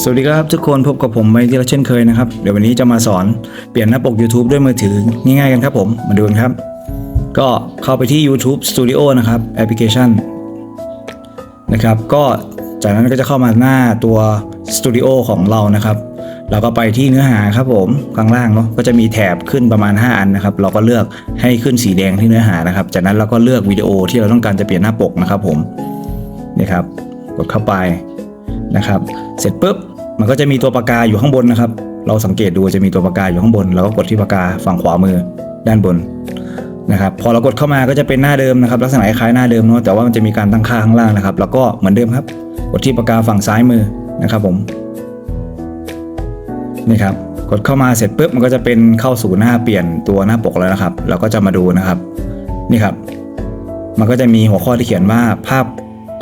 สวัสดีครับทุกคนพบกับผมไมค์ที่เราเช่นเคยนะครับ เดี๋ยววันนี้จะมาสอนเปลี่ยนหน้าปก YouTube ด้วยมือถือง่ายๆกันครับผม มาดูกันครับ ก็เข้าไปที่ YouTube Studio นะครับแอปพลิเคชันนะครับ ก็จากนั้นก็จะเข้ามาหน้าตัว Studio ของเรานะครับเราก็ไปที่เนื้อหาครับผมข้างล่างเนาะก็จะมีแถบขึ้นประมาณ 5 อันนะครับ เราก็เลือกให้ขึ้นสีแดงที่เนื้อหานะครับ จากนั้นเราก็เลือกวิดีโอที่เราต้องการจะเปลี่ยนหน้าปกนะครับผมนี่ครับกดเข้าไป นะครับ เสร็จปุ๊บมันก็จะมีตัวปากกาอยู่ข้างบนนะครับ เราสังเกตดูจะมีตัวปากกาอยู่ข้างบน เราก็กดที่ปากกาฝั่งขวามือด้านบนนะครับ พอเรากดเข้ามาก็จะเป็นหน้าเดิมนะครับ ลักษณะคล้ายหน้าเดิมเนาะแต่ว่ามันจะมีการตั้งค่าข้างล่างนะครับ แล้วก็เหมือนเดิมครับ กดที่ปากกาฝั่งซ้ายมือนะครับผมนี่ครับกดเข้ามาเสร็จปุ๊บมันก็จะเป็นเข้าสู่หน้าเปลี่ยนตัวหน้าปกแล้วนะครับ เราก็จะมาดูนะครับ นี่ครับ มันก็จะมีหัวข้อที่เขียนว่าภาพ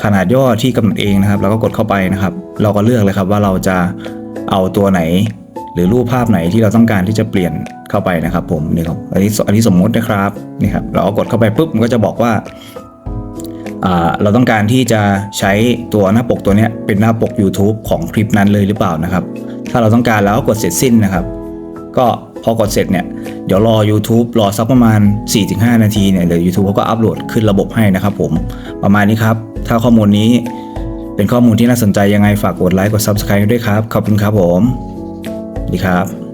ขนาดย่อที่กำหนดเองนะครับ เราก็กดเข้าไปนะครับ เราก็เลือกเลยครับว่าเราจะเอาตัวไหน หรือรูปภาพไหนที่เราต้องการที่จะเปลี่ยนเข้าไปนะครับ ผมนี่ครับอันนี้อันนี้สมมตินะครับนี่ครับเราก็กดเข้าไปปุ๊บมันก็จะบอกว่าเราต้องการที่จะใช้ตัวหน้าปกตัวนี้เป็นหน้าปก YouTube ของคลิปนั้นเลยหรือเปล่านะครับ ถ้าเราต้องการแล้วก็กดเสร็จสิ้นนะครับ ก็พอกดเสร็จเนี่ยเดี๋ยวรอ YouTube รอสักประมาณ 4-5 นาทีเนี่ยเดี๋ยว YouTube เขาก็อัปโหลดขึ้นระบบให้นะครับผมประมาณนี้ครับ ถ้าข้อมูลนี้เป็นข้อมูลที่น่าสนใจยังไงฝากกดไลค์กด Subscribe ด้วยครับ ขอบคุณครับผม ดีครับ